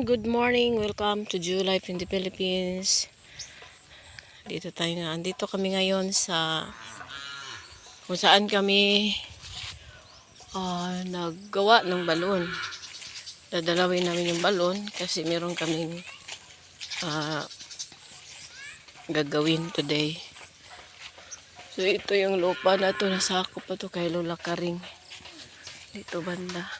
Good morning, welcome to Jew Life in the Philippines. Dito tayo nga, andito kami ngayon sa kung saan kami ah, naggawa ng balon. Dadalawin namin yung balon kasi meron kaming ah, gagawin today. So ito yung lupa na to, nasakop pa to kay Lola Karing. Dito banda.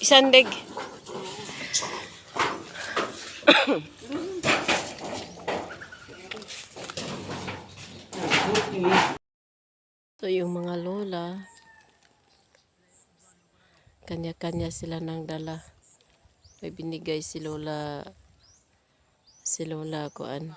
Isandig. so yung mga lola, kanya-kanya sila ng dala. May binigay si lola, si lola kuan.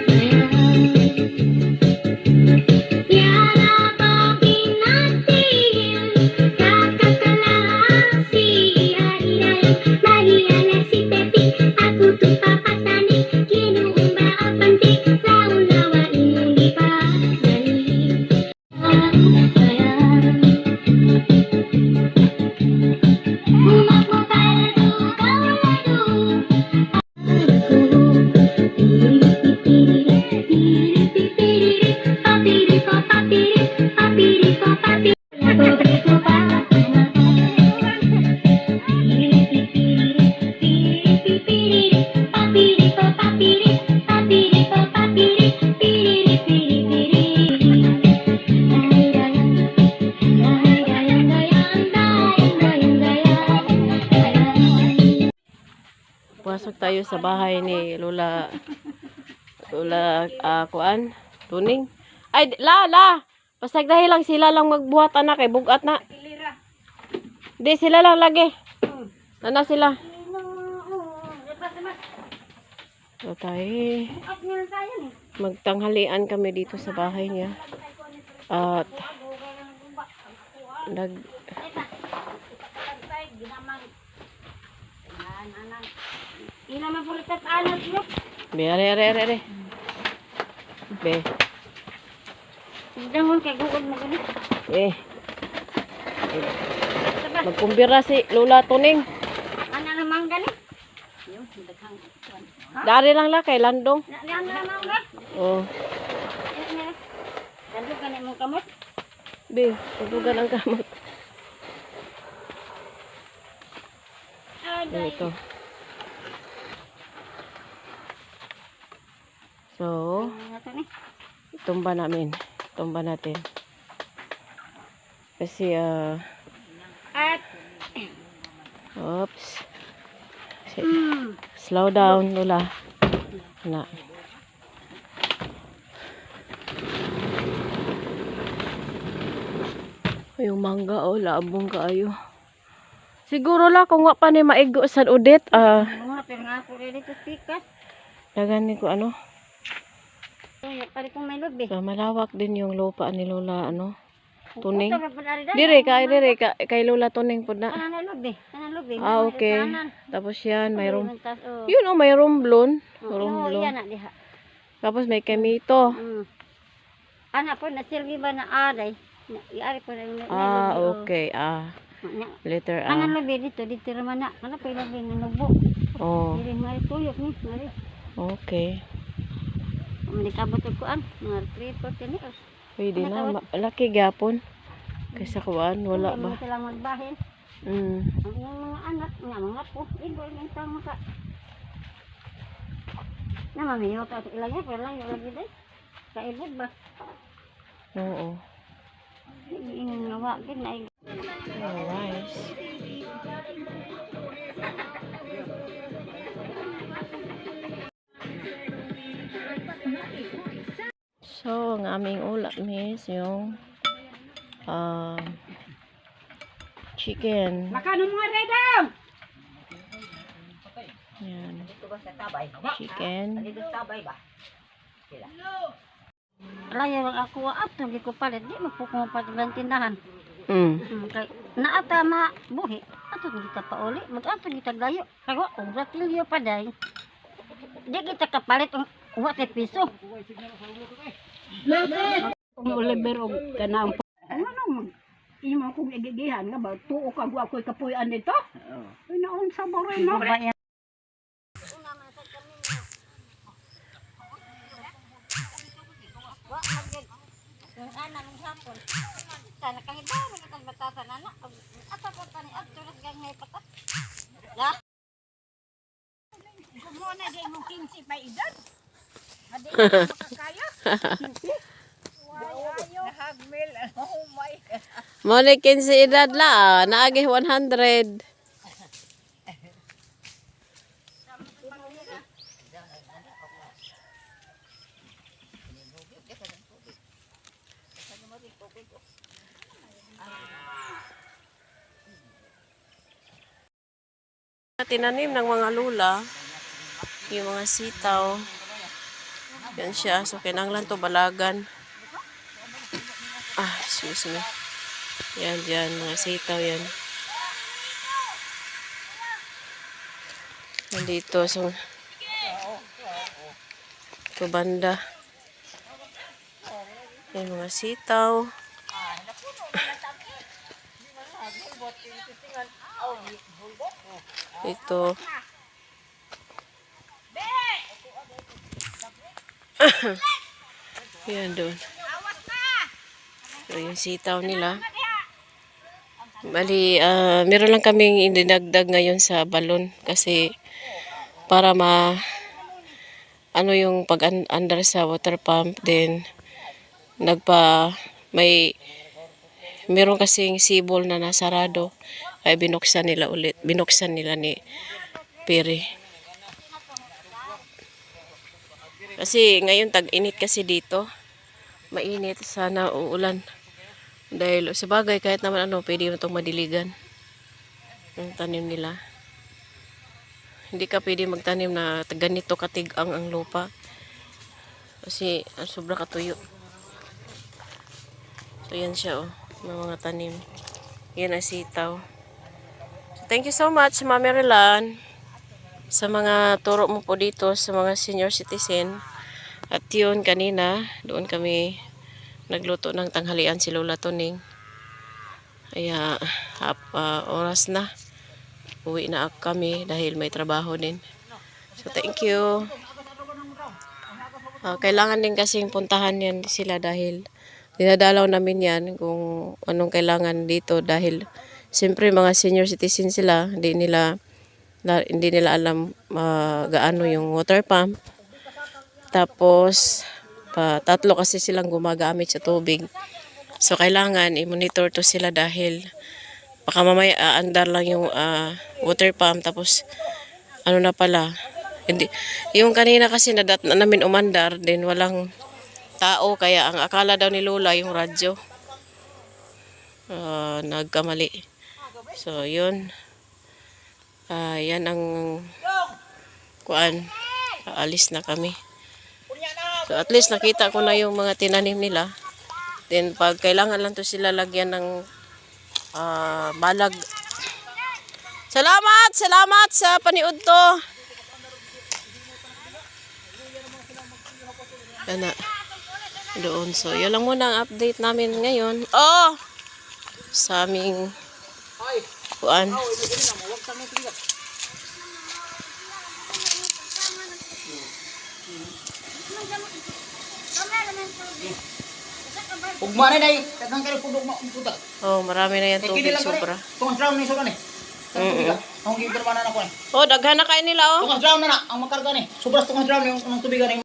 Pasok tayo sa bahay ni Lola Lola ah, kuan tuning. Ay la la. Basta dahil lang sila lang magbuhat anak kay bugat na. Di sila lang lagi. Nana sila. So tayo magtanghalian kami dito sa bahay niya. At nag Ina mabulitat anak mo. Be, are, are, are, are. Be, Dangon kay gugod mo gani. eh. Magkumbira si Lola Tuning. Ana naman gani. Dari lang la kay Landong. Na na na naman ga. Oh, Dando gani mo kamot. be, tutugan ang kamot. Aday. Ito. So, tumba namin. Tumba natin. Kasi, ah, At oops. Si- hmm. Slow down, Lola. Na. Yung mangga, oh, labong kaayo. Siguro la kung wa pa ni maigo sa udit, ah, pikas. dagan ni ko ano. Pare kong may lobby. So, malawak din yung lupa ni Lola, ano. Tuning. Dire, kay dire, ka, kay Lola Tuning po na. Ano na lobby? Ano lobby? Ah, okay. Tapos yan, mayroong, Oh. yun oh, may romblon. Oh, Romblon. yan na diha. Tapos may kemito. Mm. Anak po na silbi ba na aray? Iari po na yung Ah, oh. okay. Ah, Nya- letter Ano A. lobby dito? Dito naman na. Ano pa lobby nga nubo? Oh, Dili mari tuyok ni. Mari. okay. Mali kabot ko an. Mga 3 4 ni. Pwede Ano na. Laki gapon. Kaysa kuwan, wala ba? Mga silang magbahin. Mm. Ang mga anak, nga mga po, ibo yung isang maka. Na mamiyo ka ilang yan, pero lang yung lagi din. Kaibod ba? Oo. Yung nawa, gid na yung So, ang aming ulam is yung um, chicken. Makano mga redam! Yan. Chicken. Layo lang ako at hindi ko palit, di magpukuha pa ng tindahan. Mm. Hmm, kay naata ma buhi, ato ka pa uli, mag-ato kita layo. Kaya kung ratilyo pa day, di kita kapalit ang uwa kay piso. Kung Oliver og kanang ano nang imo kong igigihan nga ba tuo ka gwa ko'y kapuyan dito? Ay naon sa boray no. Bayan. Ana nung hapon. Sana kang iba nang itang batasan ana. Ata po tani at tulad gang ngay patat. Ya. Kumuna di mo 15 pa edad. Adi makakaya. Nahagmil. Oh my. Monikin si edad la, naagi 100. Tinanim ng mga lula, yung mga sitaw. Yan siya. So, kinanglan to balagan. Ah, excuse me. Yan, dyan. Mga sitaw yan. Nandito. So, ito banda. Yan, mga sitaw. Ito. Yan doon. So, yung sitaw nila. Bali, ah, meron lang kaming idinagdag ngayon sa balon kasi para ma ano yung pag un- under sa water pump then nagpa may meron kasing sibol na nasarado ay binuksan nila ulit binuksan nila ni Piri kasi ngayon tag-init kasi dito. Mainit sana uulan. Dahil sa bagay kahit naman ano pwede mo itong madiligan ang tanim nila. Hindi ka pwede magtanim na ganito katigang ang lupa. Kasi ah, sobra katuyo. So yan siya oh ng mga tanim. Yan ang sitaw. So, thank you so much Mami Relan sa mga turo mo po dito sa mga senior citizen at yun kanina doon kami nagluto ng tanghalian si Lola Toning. Kaya hap, ah, oras na. Uwi na kami dahil may trabaho din. So thank you. Ah, kailangan din kasing puntahan yan sila dahil dinadalaw namin yan kung anong kailangan dito dahil siyempre mga senior citizen sila hindi nila la- hindi nila alam ah, gaano yung water pump tapos pa, tatlo kasi silang gumagamit sa tubig. So kailangan i-monitor to sila dahil baka mamaya aandar lang yung ah, water pump. Tapos ano na pala hindi yung kanina kasi nadat na namin umandar din walang tao. Kaya ang akala daw ni Lola yung radyo. Ah, nagkamali. So yun. Ah, yan ang kuan. Aalis na kami. So at least nakita ko na yung mga tinanim nila. Then pag kailangan lang to sila lagyan ng ah, balag. Salamat! Salamat sa paniud to. Yan na. Doon. So, yun lang muna ang update namin ngayon. Oh! Sa aming kuan. Ugma na day, tagang kali pudog mo puta. Oh, marami na yan tubig sobra. Tungas drown ni sobra ni. Ang gibir man na ko ni. Oh, daghan na kayo nila oh. Tungas drown na na ang makarga ni. Sobra tungas drown yung tubig ni